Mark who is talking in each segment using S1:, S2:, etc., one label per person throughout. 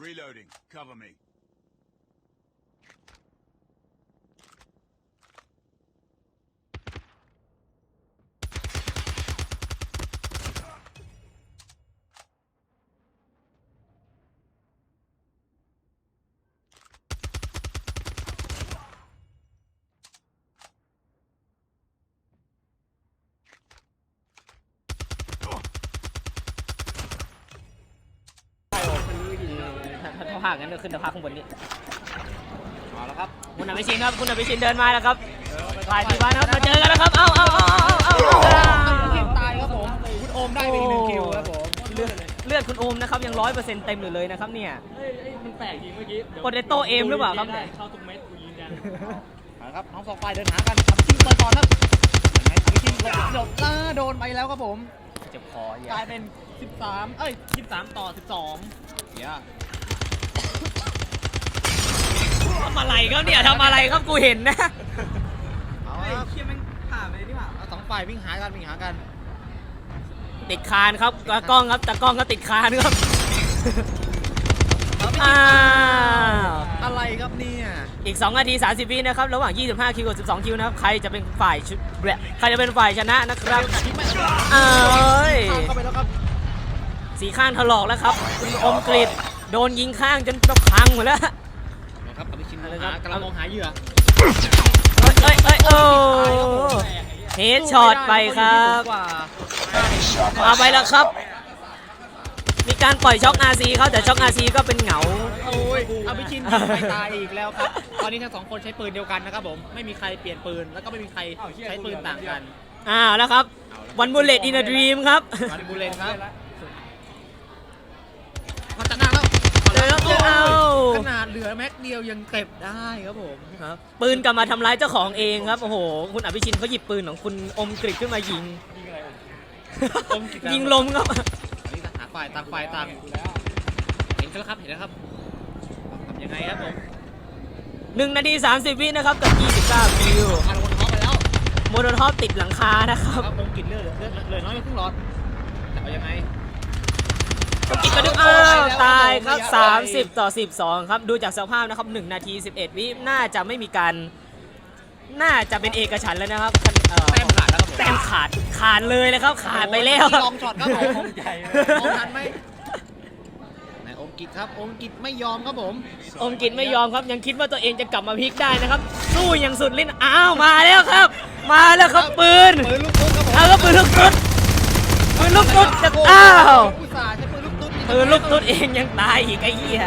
S1: Reloading. Cover me.
S2: ภาคงั้นก็ขึ้นแต่ภาคข้างบนนี้
S3: เอาละครับ
S2: คุณอภิชินครับคุณอภิชินเดินมาแล้วครับฝ่ายที่บ้านครับมาเจอกันแล้วครับเอ้าเอ้าเอ้าเอ้าเอ้าเอ้า
S3: เกมตายครับผมคุณโอมได้ไปอีกหนึ่งคิวครับผม
S2: เลือดเลือดคุณโอมนะครับยังร้อยเปอร์เซ็นต์เต็มอยู่เลยนะครับเนี่ย
S4: เฮ้ยเอ้ยมันแปลกจริงเมื่อกี้ดี๋ยว
S2: Potato aim หรือเปล่าครับ
S4: ได้เข้าทุกเม็ดกูยืนยัน
S3: เอาละครับน้องสองฝ่ายเดินหากันทำชิ้นเปิดก่อนครับยังไงทำชิ้นหลบหลบล่าโดนไปแล้วครับผม
S2: เจ็บคอก
S3: ลายเป็น 13 เอ้ย 23 ต่อ 12เดี๋ยว
S2: ทำอะไรครับเนี่ยทำอะไรครับกูเห็นนะ
S3: เอาละครับเชี่ยมันผ่านไปที่ผ่านสองฝ่ายวิ่งหากันวิ่งหากัน
S2: ติดคานครับตากล้องครับตากล้องก็ติดคานครับอ้าว
S3: อะไรครับเนี่ย
S2: อีก2นาที 30 วินะครับระหว่าง 25 คิวกับ12 คิวนะครับใครจะเป็นฝ่ายชุดแบะใครจะเป็นฝ่ายชนะนะครับเอ้ย
S3: ข้ามเข้าไปแล้วครับ
S2: สีข้างถลอกแล้วครับคุณอมกฤษ โดนยิงข้างจนพังหมดแล้ว
S3: นะครับอภิชิน
S2: อะไร
S3: หา
S2: ครับ
S3: กำลังมองหาเหยื่อ
S2: เอ้ยเอ้ยเอ้ยโอ้เฮดช็อตไปครับ
S3: กว่า
S2: เอาไปแล้วครับ มีการปล่อยช็อกอาซีเขาแต่ช็อกอาซีก็เป็นเหงา
S3: โอ้ยอภิชินยิงไปตายอีกแล้วครับ ตอนนี้ทั้งสองคนใช้ปืนเดียวกันนะครับผม ไม่มีใครเปลี่ยนปืน แล้วก็ไม่มีใครใช้ปืนต่างกัน
S2: อ้าวแล้วครับ วันบุลเลตอินดรีมครับ
S3: มันบูเลนครับมาจากหน้าแล้ว
S2: เจอ แล้วเจอเอา
S3: ขนาดเหลือแม็กเดียวยังเก็บได้ครับผม
S2: ครับปืนกลับมาทำร้ายเจ้าของเองครับ โอ้โห คุณอภิชินเขาหยิบปืนของคุณอมกริดขึ้นมายิง
S3: อมกฤษ
S2: ยิงลมครับ
S3: อันนี้ต่างฝ่ายต่างฝ่ายต่างเห็นกันแล้วครับเห็นแล้วครับทำยังไงครับผม
S2: 1นาที 30 วินะครับ กับ 29คิว
S3: คาร์บอนท็อปไปแล้ว
S2: โมโนท็อปติดหลังคานะครับ
S3: ครับอมกฤษเลือดเหลือเหลือน้อยไม่ครึ่งหลอดจะเอายังไง
S2: กิกกระดึกอ้าวตายครับ 30 ต่อ 12 ครับ ดูจากสภาพนะครับ 1 นาที 11 วิน่าจะไม่มีการ น่าจะเป็นเอกฉันท์แล้วนะครับเอ่อ
S3: แต้มขาดแล้วครับผม
S2: แต้มขาดขาดเลยนะครับ ขาดไปแล้ว
S3: ลองช็อตครับผม
S4: ใหญ่เลย
S3: มองทันไหมนายอมกิจครับอมกิจไม่ยอมครับผม
S2: อมกินไม่ยอมครับยังคิดว่าตัวเองจะกลับมาพลิกได้นะครับ สู้อย่างสุดลิ้นอ้าวมาแล้วครับ มาแล้วครับปืน
S3: ปืนลูกตุ๊ดครับผม
S2: เอาก็ปืนลูกตุ๊ดปืนลูกตุ๊ดจะอ้าว
S3: อุตส่า ห์ใช้ปืนลูกตุ๊ด
S2: ปืนลูกตุ๊ดเองยังตายอีกไอ้เหี้ย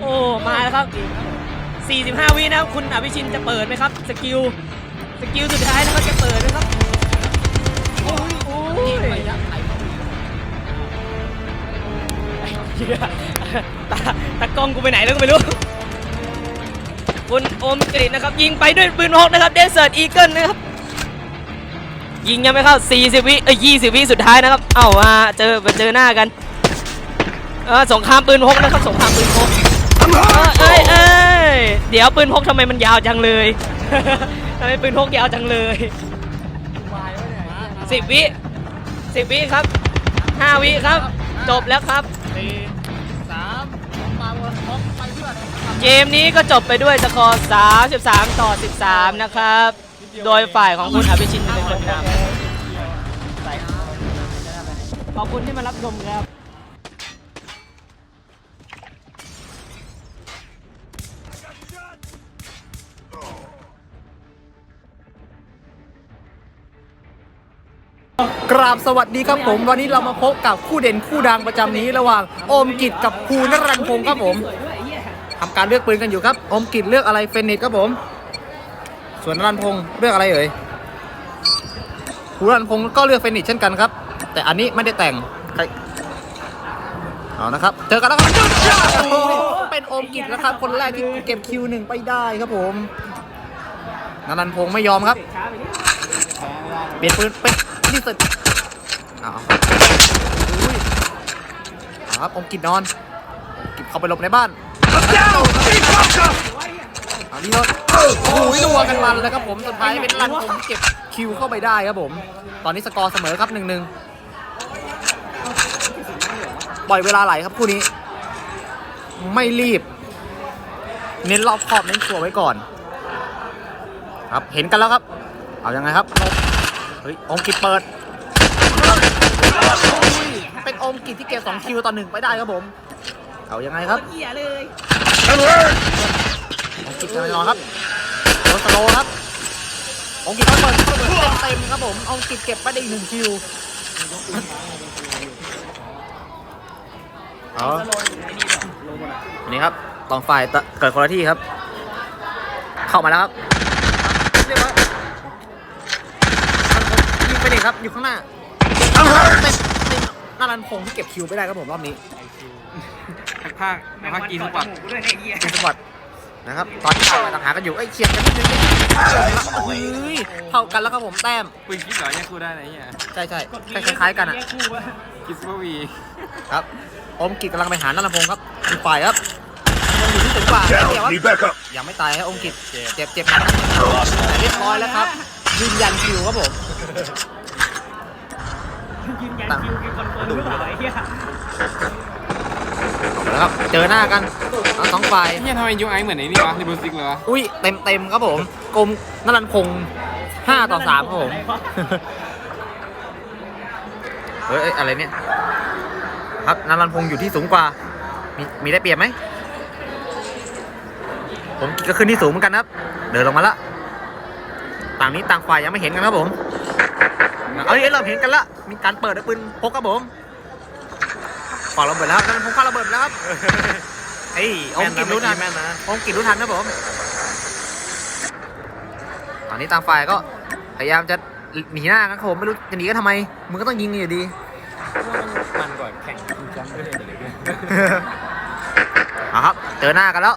S2: โอ้มาแล้วครับ 45 วินะครับคุณอภิชินจะเปิดไหมครับ สกิลสกิลสุดท้ายนะครับจะเปิดไหมครับโอ้ยโอ้
S3: ยิง
S2: ย
S3: ระยะไกลเข้าไป
S2: เหี้ยตาตากล้องกูไปไหนแล้วก็ไม่รู้ คุณโอมกฤษนะครับ ยิงไปด้วยปืนพกนะครับเดสเซิร์ตอีเกิลนะครับ ยิงยังไม่เข้า 40 วิเอ้ย20 วิสุดท้ายนะครับ เอ้ามาเจอมาเจอหน้ากัน เออสงครามปืนพกนะครับสงครามปืนพกเอ้ยเอ้ยเดี๋ยวปืนพกทำไมมันยาวจังเลยทำไมปืนพกยาวจังเลยสิบวิสิบวิครับห้าวิครับ จบแล้วครับ
S3: สี่สามมาวนท็อปไปเพื่อน
S2: เกมนี้ก็จบไปด้วยสกอร์33 ต่อ 13 นะครับ โดยฝ่ายของคุณอภิชินเป็นคนนำขอบคุณที่มารับชมครับ
S3: กราบสวัสดีครับผม วันนี้เรามาพบกับคู่เด่นคู่ดังประจำนี้ระหว่างโอมกิจกับภูนรันพงศ์ครับผมทำการเลือกปืนกันอยู่ครับโอมกิจเลือกอะไรเฟนิตครับผม ส่วนนรันพงศ์เลือกอะไรเอ่ยภูนรันพงศ์ก็เลือกเฟนิตเช่นกันครับ แต่อันนี้ไม่ได้แต่งใครเอานะครับเจอกันแล้วครับโอ้โหเป็นโอมกิจแล้วครับคนแรกที่เก็บคิวหนึ่งไปได้ครับผมนรันพงศ์ไม่ยอมครับ เปลี่ยนปืนเป็นนี่สุด เอาอุ้ยเอาครับผมกินนอนกินเข้าไปหลบในบ้านเอาดีโนดโอ้โหนัวกันมันแล้วครับผมสุดท้ายเป็นรันผมเก็บคิวเข้าไปได้ครับผม ตอนนี้สกอร์เสมอครับหนึ่งหนึ่งปล่อยเวลาไหลครับคู่นี้ ไม่รีบ เน้นรอบคอบเน้นตัวไว้ก่อน ครับเห็นกันแล้วครับ เอายังไงครับเฮ้ยองค์กิจเปิด เป็นองค์กิจที่เก็บ2คิวต่อหนึ่งไปได้ครับผม เอายังไงครับ
S2: เหี้ยเลย
S3: องค์กิจจะไปนอนครับโดนสโลว์ครับองค์กิจเขาเปิดเขาเปิดเต็มๆครับผมองค์กิจเก็บไปได้อีกหนึ่งคิวเอาอันนี้ครับตองฝ่ายตะเกิดคนละที่ครับ เข้ามาแล้วครับเรียบร้อยยิงไปดิครับอยู่ข้างหน้าเต็มเต็มห น้ารันพงที่เก็บคิวไปได้ครับผมรอบนี้
S4: ภาคภาคกีสปอร์ต
S2: ด้วยเนี่ยเหี้ย
S3: เป็นสวัสดนะครับตอนที่ต่างหากันอยู่เอ้ยเฉียดกันนิดนึงเฮ้ยเท่ากันแล้วครับผมแต้ม
S4: ปืนคิดเหรอเนี่ยกูได้ไหนเนี่ย
S3: ใช่ใช่คล้ายๆกันอะ
S4: คิสเปอร์วี
S3: ครับอมกิจกำลังไปหานันทพงศ์ครับอีกฝ่ายครับยังอยู่ที่สูงกว่าเดี๋ยวครับ
S1: Need backup.
S3: ยังไม่ตายครับอมกิจเจ็บเจ็บหนักครับแต่เรียบร้อยแล้วครับยืนยันคิวครับผม
S2: ยืนยันคิวคือคอนเฟิร์มหรือเปล่าไอ้เหี้ย
S3: แล้วครับ เจอหน้ากันทั้งสองฝ่าย
S4: เนี่ยทำไมยูไอเหมือนไอ้นี่วะในบูซิกเลยวะ
S3: อุ้ยเต็มเต็มๆครับผมกรมนันทพงศ์ห้าต่อสามครับผม เฮ้ยเอ้ยอะไรเนี่ย ครับนันรันพงศ์อยู่ที่สูงกว่า มีมีได้เปรียบไหม ผมก็ขึ้นที่สูงเหมือนกันครับ เดินลงมาละ ต่างนี้ต่างฝ่ายยังไม่เห็นกันครับผม เอ้ยเอ้ยเราเห็นกันละมีการเปิดด้วยปืนพกครับผมปอกระเบิดแล้วนันรันพงศ์ปาระเบิดแล้วครับเฮ้ยอมกินรู้ทันอมกินรู้ทันครับผมตอนนี้ต่างฝ่ายก็พยายามจะหนีหน้ากันครับผมไม่รู้จะหนีกันทำไมมึงก็ต้องยิงกันอยู่ดี
S4: มันกว่าแข่งชิงแชมป์ด้วยเลย
S3: เอาครับเจอหน้ากันแล้ว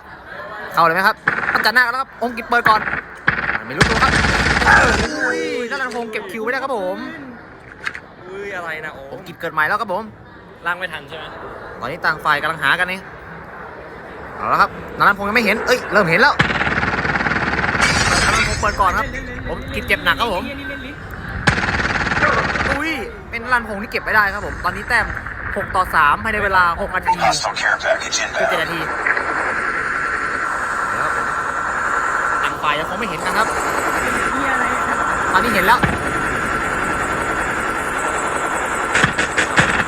S3: เข้าเลยไหมครับต้องจัดหน้ากันแล้วครับองค์กิจเปิดก่อนไม่รู้ตัวครับอุ้ย นั่นนันพงศ์เก็บคิวไม่ได้ครับผม
S4: อุ้ยอะไรนะโอ้
S3: องค์กิจเกิดใหม่แล้วครับผม
S4: ล่างไม่ทันใช่ไหม
S3: ตอนนี้ต่างฝ่ายกำลังหากันนี่เอาละครับนันนันพงศ์ยังไม่เห็น เอ้ย เริ่มเห็นแล้วนันนันพงศ์เปิดก่อนครับ ผมกิจเจ็บหนักครับผม
S2: เหี้ยนี่เล่นลิ้น
S3: อุ้ย เป็นนันนันพงศ์ที่เก็บไม่ได้ครับผม ตอนนี้แต้ม 6 ต่อ 3 ภายในเวลา 6 นาที
S1: Hostile care package
S3: คือเจ็ด
S1: inbound.
S3: นาทีเดี๋ยวครับผมต่างฝ่ายยังคงไม่เห็นกันครับ
S2: เหี้ยอะไรอะ
S3: ตอนนี้เห็นแล้ว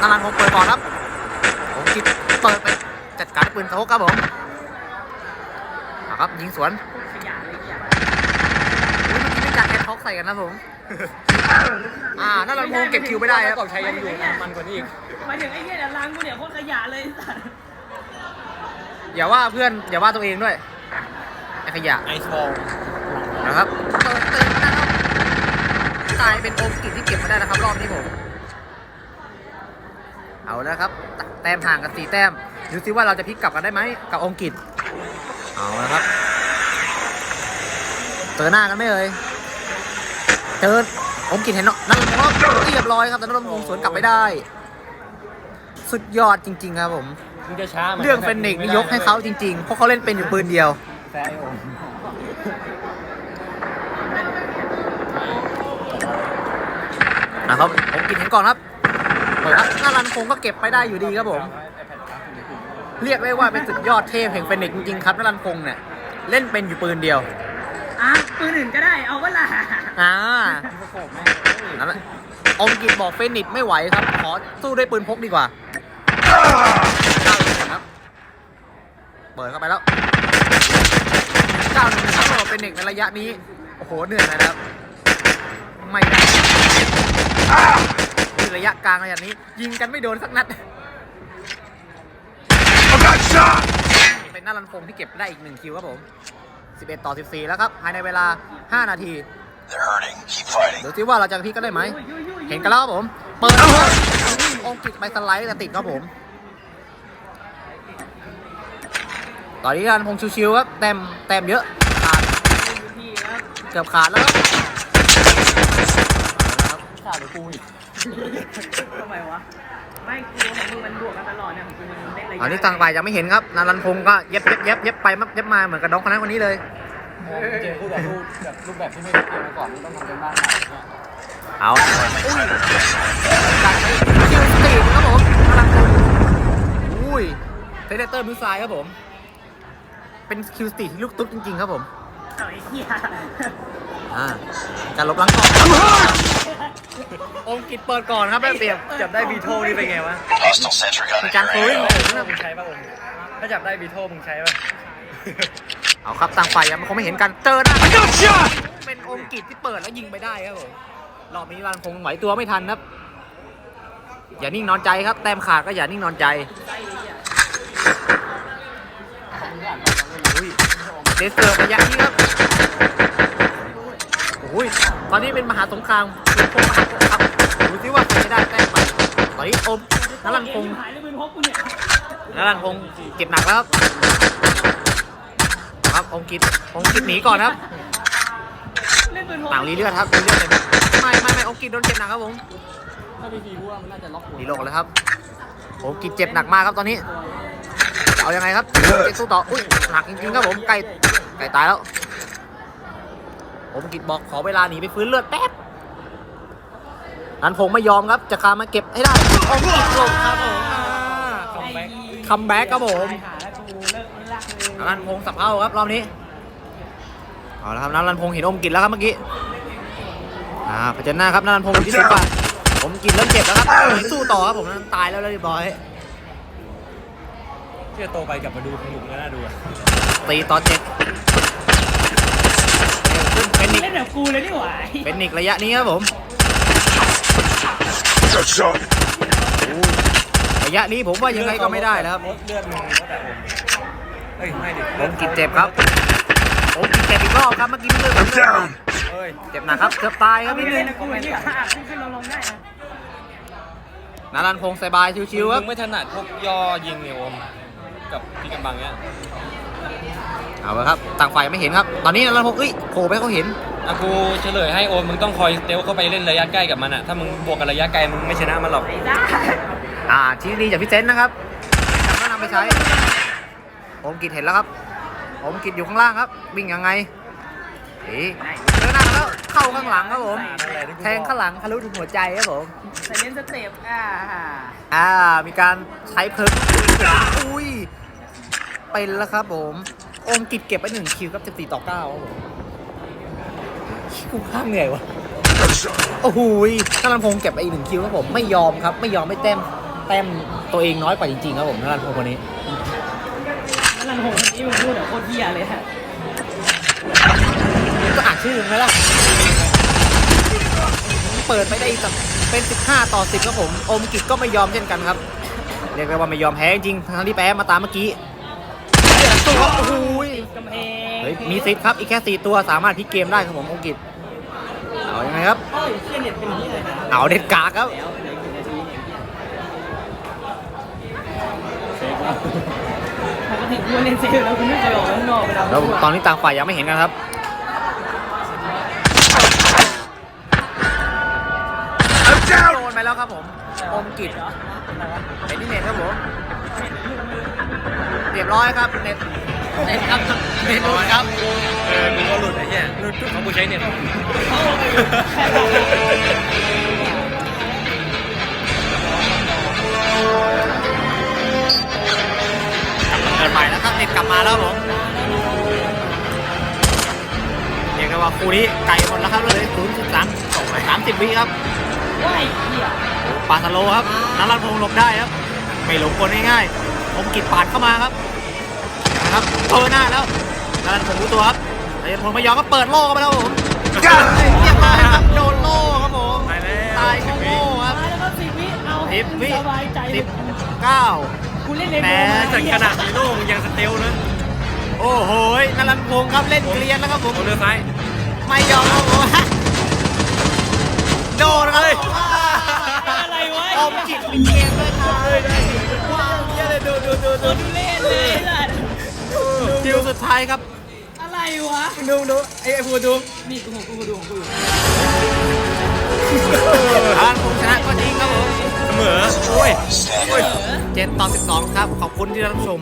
S3: นารันผมเปิดก่อนครับ ผมคิดเปิดไปจัดการปืนเขาครับผมเอาครับยิงสวน
S2: ขยะเลยเหี้ย
S3: อุ๊ยเมื่อกี้ไม่จัดแคทท็อกใส่กันนะผม อ่านารันพงศ์เก็บคิวไม่ได้ครับ
S4: กอบชัยยังอยู่นะมันกว่านี้อีก
S2: หมายถึงไอ้เหี้ยเดี๋ยวล้างกูเนี่ยโคตรขยะเลยสัตว์
S3: อย่าว่าเพื่อนอย่าว่าตัวเองด้วยไอ้ขยะ
S4: ไอทอง
S3: นะครับ กลายเป็นโอมกิที่เก็บมาได้นะครับ รอบนี้ผม เอาแล้วครับ แต้มห่างกันสี่แต้มดูซิว่าเราจะพลิกกลับกันได้ไหมกับองค์กิจเอาแล้วครับเจอหน้ากันไหมเอ่ยเจอองค์กิจเห็นเนาะนั่นผมว่าเรียบร้อยครับแต่นั่นผมสวนกลับไม่ได้ สุดยอดจริง ๆ ครับผมเรื่องเฟนนิกซ์นี่ยกให้เขาจริง ๆ เพราะเขาเล่นเป็นอยู่ปืนเดียว
S4: แซ่โอ
S3: นะครับผมกินเห็นก่อนครับเปิดครับหน้ารันคงก็เก็บไปได้อยู่ดีครับผม เรียกได้ว่าเป็นสุดยอดเทพแห่งเฟนิกซ์จริงๆครับหน้ารันคงเนี่ย เล่นเป็นอยู่ปืนเดียว
S2: อะปืนอื่นก็ได้เอาเวลา
S3: อ่านั่นแหละองค์กิจบอกเฟนิกซ์ไม่ไหวครับ ขอสู้ด้วยปืนพกดีกว่าครับเปิดเข้าไปแล้วเก้าหนึ่งครับสำหรับเฟนิกซ์ในระยะนี้ โอ้โห เหนื่อยนะครับ ไม่ได้คือ ระยะกลางระยะนี้ ยิงกันไม่โดนสักนัด
S1: I got shot.
S3: เป็นหน้ารันพงที่เก็บได้อีกหนึ่งคิวครับผม 11 ต่อ 14 แล้วครับ ภายในเวลา 5 นาที
S1: They're hurting. Keep fighting.
S3: เดี๋ยวซิว่าเราจะพลิกกันได้ไหม เห็นกันแล้วครับผม เปิดองค์กิจไปสไลด์แต่ติดครับผม ตอนนี้รันพงชิวๆครับแต้มแต้มเยอะขาด
S2: พี่ครับ
S3: เกือบขาดแล้วครับ
S4: ขาดไปกูอีก
S2: ทำไมวะ ไม่กูของมึงมันบวกกันตลอดเนี่ยของกูมันเล่นระยะ
S3: ตอนนี้ต่างฝ่ายยังไม่เห็นครับนารันพงก็เย็บเย็บเย็บเย็บไปมัเย็บมาเหมือนกับน้องคนนั้นคนนี้เลย
S4: เจอคู่ต่อสู้แบบรูปแบบที่ไม่เคยเจอมาก่อนต้องทำเป็นบ้านใหม่เอา
S3: การใช้คิวสตีครับผมกำลังอุ้ยเฟเดเตอร์มิสไซล์ครับผม เป็นคิวสตีที่ลูกตุ๊ดจริงๆครับผมอ่าการลบล้างก่อน องค์กิจเปิดก่อนครับแม่เปรียบ
S4: จับได้บีโทนี่เป็นไงวะ
S1: Hostile sentry gun
S3: มี
S1: in
S3: การ
S1: your
S3: โคลิ่ง
S1: area.
S4: มึงใช้ป่ะผมถ้าจับได้บีโทมึงใช้ป่ะ
S3: เอาครับต่างฝ่ายยังคงไม่เห็นกันเจอหน้าเป็นองค์กิจที่เปิดแล้วยิงไปได้ครับผมรอบนี้รันคงไหวตัวไม่ทันครับ อย่านิ่งนอนใจครับ แต้มขาดก็อย่านิ่งนอนใจอุ้ยเดสเซอร์ระยะนี้ครับโอ้ย ตอนนี้เป็นมหาสงครามพวกมหาสงครามดูซิว่าใครจะได้แต้มไปตอนนี้อมนรันคงนรันคงเก็บหนักแล้วครับครับองค์กิจองค์กิจหนีก่อนครับต่างรีเลือดครับรีเลือดเลยไม่ไม่ไม่องค์กิจโดนเจ็บหนักครับผม
S4: ถ้าบีบีพว่ามันน่าจะล็อกหัว
S3: รีโลดเลยครับองค์กิจเจ็บหนักมากครับตอนนี้เอายังไงครับเจ็สู้ต่ออุ้ยหนักจริงๆครับผมไก่ไก่ตายแล้ว องค์กิจบอกขอเวลาหนีไปฟื้นเลือดแป๊บนันพงษ์ไม่ยอมครับจะคามาเก็บให้ได้องค์กิจหลบครับผม
S4: คอมแบ็ก
S3: คัมแบ็กครับผมนันพงษ์สับเข้าครับรอบนี้เอาละครับนันพงษ์เห็นองค์กิจแล้วครับเมื่อกี้อ่าเผชิญหน้าครับนันพงศ์ที่สุดกว่าผมกินเริ่มเจ็บแล้วครับสู้ต่อครับผมนั้นตายแล้วเรียบร้อย
S4: เชื่อโตไปกลับมาดูหนุ่มก็น่าดูอะ
S3: ตีต่อเจ็ด ขึ้นเป็นนิก
S5: เล่นแบบกูเลยนี่หว่า
S3: เป็นนิกระยะนี้ครับผม
S1: Good shot.
S3: ระยะนี้ผมว่ายังไงก็ไม่ได้แล้วครับ
S4: ลดเลือดมึงลดแต่ผมเฮ้ยไม่ดิ
S3: ผมกินเจ็บครับผมกินเจ็บอีกรอบครับเมื่อกี้ไม่เลือกผม
S1: Down.
S4: เฮ้ย
S3: เจ็บหนักครับเกือบตายครับนิดนึ
S5: เล่
S3: ง
S5: นแบบกูเลยนี่หว่าขึ้นขึ้นลงลงได้นะ
S3: นารันพงศ์สบายชิวๆค
S6: มึ
S3: รับ
S6: งไม่ถนัดพวกย่อยิงเนี่ยโอม กับพี่กำบังเนี้ย
S3: เอาละครับ ต่างฝ่ายไม่เห็นครับ ตอนนี้นารันพงศ์เอ้ยโผล่ไปเขาเห็น
S6: อะกูเฉลยให้โอมมึงต้องคอยสเตลเข้าไปเล่นระยะใกล้กับมันอะ ถ้ามึงบวกกับระยะไกลมึงไม่ชนะมันหรอก
S5: ได้
S3: อ่าที่ดีจากพี่เซนนะครับจำก็นำไปใช้ผมกิดเห็นแล้วครับผมกิดอยู่ข้างล่างครับ วิ่งยังไงเอ๊ะเดินหน้าแล้วเข้าข้างหลังครับผม แทงข้างหลังทะลุถึงหัวใจครับผม
S5: ใส่เล่นสเต็ปอ่า
S3: อ่า มีการใช้เพิร์กอุ้ย เป็นแล้วครับผมโอมกิดเก็บไปหนึ่งคิวครับ 14 ต่อ9ครับผมกูข้างเหนื่อยวะ
S1: Good shot.
S3: โอ้โหยนัรันพงศ์เก็บไปอีกหนึ่งคิวครับผมไม่ยอมครับไม่ยอมไม่แต้มแต้มตัวเองน้อยกว่าจริงๆครับผมนัรันพงศ์คนนี้
S5: นั่นนันโหดนี่มึงพูดแบบโคตรเหี้ยเลยฮะ
S3: ก็อ่านชื่อมึงไหมล่ะเปิดไปได้อีกสักเป็น 15 ต่อ 10 ครับผมโอมกิจก็ไม่ยอมเช่นกันครับ เรียกได้ว่าไม่ยอมแพ้จริงๆทั้งที่แพ้มาตามเมื่อกี้ เสียตัวโอ้โหย
S5: กำแพง
S3: เฮ้ยมีสิทธิ์ครับอีกแค่4ตัวสามารถพลิกเกมได้ครับผมโอมกิจเอายังไงครับ
S5: โอ้ยเชี่ยเน็ตเป็นอย่างนี้เลยนะ
S3: เอาเด็ดกากครับ
S5: แล้วเหลือกี่นาทีเนี่ยปกติกูเล่นเซฟแล้วกูไม่เคยออกข้างนอกไปแล้ว
S3: แล้วตอนนี้ต่างฝ่ายยังไม่เห็นกันครับ แล้วครับผมโอมกิจเอ็ดดี้เน็ตครับผมเรียบร้อยครับเน็ตเน็ตครับเน็ตหลุดครับ
S6: เออมึงก็หลุดไอ้เหี้ยหลุดเขากูใช้เนี่ย
S3: เกิดใหม่แล้วครับเน็ตกลับมาแล้วครับผมเรียกได้ว่าคู่นี้ไกลหมดแล้วครับเลยศูนย์สิบสามสามสิบวิครับ
S5: ว้ายเหี้ย
S3: ปาสโลครับนัรันพงศ์หลบได้ครับ ไม่หลงคนง่ายๆผมกิดปาดเข้ามาครับนะครับเปิดหน้าแล้วนัรันพงศ์รู้ตัวครับนัรันพงศ์ไม่ยอมก็เปิดโล่เข้าไปแล้วครับผมเรียบร้อยครับโดนโล่ครับผม
S6: ตายแล้ว
S3: ตายโง่ๆครับ
S5: ตายแล้วก็สิบวิเอา
S3: สิบวิ
S5: สบายใจ
S3: สิบเก้า
S5: กูเล่นเลน
S3: แหม
S6: แต่ขนาดฮีโร่มึงยังสเตลนะ
S3: โอ้โหนัรันพงศ์ครับเล่นเกลียนแล้วครับผม
S6: โอเลือซ้าย
S3: ไม่ยอมครับผม โดนครับ
S5: อะไรวะ
S3: อมกิดเป็นเกมด้วยครับว้าวเยอะเลยดูดูดูดู
S5: ดูเล่นเลยล่ะ
S3: คิวสุดท้ายครับ
S5: อะไรวะ
S3: ดูดูไอ้ไอ้พูดู
S5: นี่กูของกูกูดูของกูอยู่
S3: อ่านผมชนะก็จริงครับผม
S6: เสมอ โอ้ย
S1: Stand up.
S3: เจ็ดต่อสิบสองครับ ขอบคุณที่รับชม